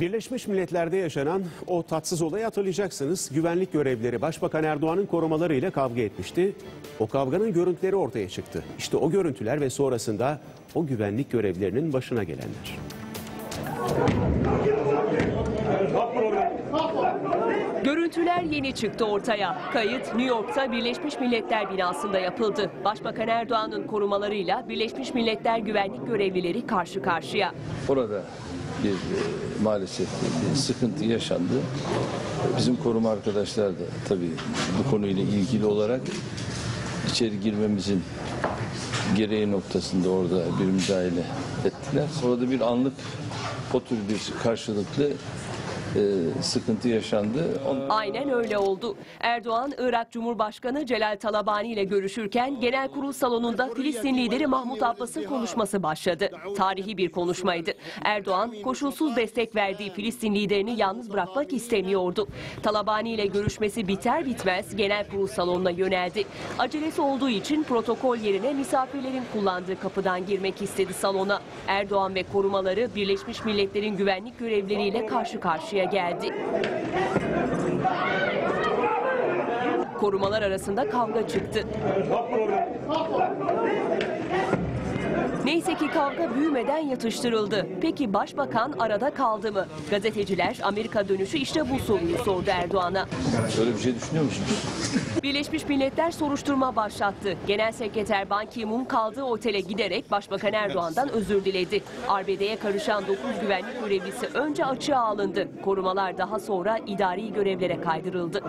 Birleşmiş Milletler'de yaşanan o tatsız olayı hatırlayacaksınız. Güvenlik görevlileri Başbakan Erdoğan'ın korumalarıyla kavga etmişti. O kavganın görüntüleri ortaya çıktı. İşte o görüntüler ve sonrasında o güvenlik görevlilerinin başına gelenler. Görüntüler yeni çıktı ortaya. Kayıt New York'ta Birleşmiş Milletler binasında yapıldı. Başbakan Erdoğan'ın korumalarıyla Birleşmiş Milletler güvenlik görevlileri karşı karşıya. Orada bir e, maalesef bir sıkıntı yaşandı. Bizim koruma arkadaşlar da tabii bu konuyla ilgili olarak içeri girmemizin gereği noktasında orada bir müdahale ettiler. Orada bir anlık o tür bir karşılıklı sıkıntı yaşandı. Aynen öyle oldu. Erdoğan, Irak Cumhurbaşkanı Celal Talabani ile görüşürken genel kurul salonunda Filistin lideri Mahmut Abbas'ın konuşması başladı. Tarihi bir konuşmaydı. Erdoğan, koşulsuz destek verdiği Filistin liderini yalnız bırakmak istemiyordu. Talabani ile görüşmesi biter bitmez genel kurul salonuna yöneldi. Acelesi olduğu için protokol yerine misafirlerin kullandığı kapıdan girmek istedi salona. Erdoğan ve korumaları Birleşmiş Milletler'in güvenlik görevleriyle karşı karşıya geldi. Korumalar arasında kavga çıktı. Neyse ki kavga büyümeden yatıştırıldı. Peki başbakan arada kaldı mı? Gazeteciler Amerika dönüşü işte bu soruyu sordu Erdoğan'a. Öyle bir şey düşünüyor musunuz? Birleşmiş Milletler soruşturma başlattı. Genel Sekreter Ban Ki-moon kaldığı otele giderek Başbakan Erdoğan'dan özür diledi. Arbede'ye karışan 9 güvenlik görevlisi önce açığa alındı. Korumalar daha sonra idari görevlere kaydırıldı.